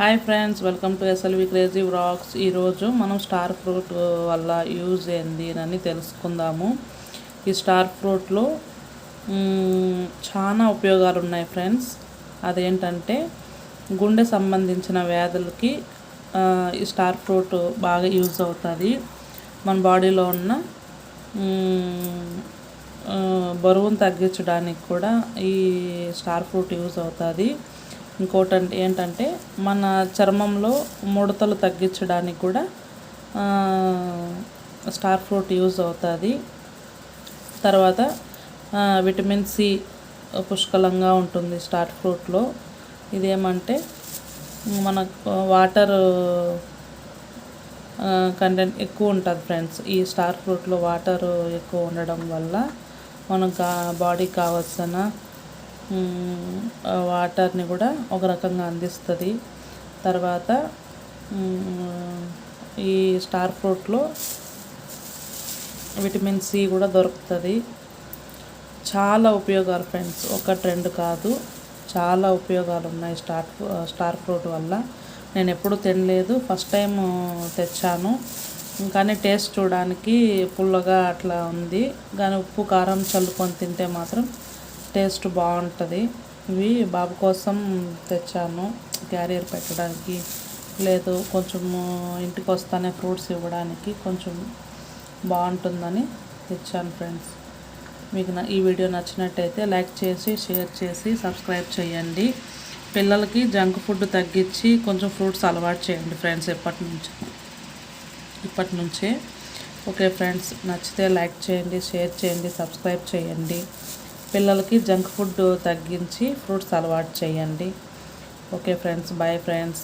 Hi friends welcome to SLV crazy vlogs ఈరోజు మనం star fruit వల్ల యూజ్ ఏంది అని తెలుసుకుందాము. ఈ స్టార్ ఫ్రూట్లో చాలా ఉపయోగాలు ఉన్నాయి ఫ్రెండ్స్. అదేంటంటే గుండె సంబంధించిన వ్యాధులకి ఈ స్టార్ ఫ్రూట్ బాగా యూజ్ అవుతుంది. మన బాడీలో ఉన్న బరువును తగ్గించడానికి కూడా ఈ స్టార్ ఫ్రూట్ యూజ్ అవుతుంది. ఇంకోటి అంటే ఏంటంటే మన చర్మంలో ముడతలు తగ్గించడానికి కూడా స్టార్ ఫ్రూట్ యూజ్ అవుతుంది. తర్వాత విటమిన్ సి పుష్కలంగా ఉంటుంది స్టార్ ఫ్రూట్లో. ఇదేమంటే మనకు వాటర్ కంటెంట్ ఎక్కువ ఉంటుంది ఫ్రెండ్స్. ఈ స్టార్ ఫ్రూట్లో వాటర్ ఎక్కువ ఉండడం వల్ల మనకు బాడీకి కావాల్సిన వాటర్ని కూడా ఒక రకంగా అందిస్తుంది. తర్వాత ఈ స్టార్ ఫ్రూట్లో విటమిన్ సి కూడా దొరుకుతుంది. చాలా ఉపయోగాలు ఫ్రెండ్స్ ఒక ట్రెండ్ కాదు. చాలా ఉపయోగాలు ఉన్నాయి స్టార్ స్టార్ ఫ్రూట్ వల్ల. నేను ఎప్పుడు తినలేదు ఫస్ట్ టైం తెచ్చాను. కానీ టేస్ట్ చూడడానికి పుల్లగా అట్లా ఉంది. కానీ ఉప్పు కారం చల్లుకొని తింటే మాత్రం టేస్ట్ బాగుంటుంది. ఇవి బాబు కోసం తెచ్చాను. క్యారియర్ పెట్టడానికి. లేదు కొంచెం ఇంటికి వస్తానే ఫ్రూట్స్ ఇవ్వడానికి కొంచెం బాగుంటుందని తెచ్చాను ఫ్రెండ్స్. మీకు నా ఈ వీడియో నచ్చినట్టయితే లైక్ చేసి షేర్ చేసి సబ్స్క్రైబ్ చేయండి. పిల్లలకి జంక్ ఫుడ్ తగ్గించి కొంచెం ఫ్రూట్స్ అలవాటు చేయండి ఫ్రెండ్స్ ఎప్పటి నుంచి. ఇప్పటి నుంచే. ఓకే ఫ్రెండ్స్ నచ్చితే లైక్ చేయండి షేర్ చేయండి సబ్స్క్రైబ్ చేయండి. పిల్లలకి జంక్ ఫుడ్ తగ్గించి ఫ్రూట్స్ అలవాటు చేయండి. Okay friends bye friends.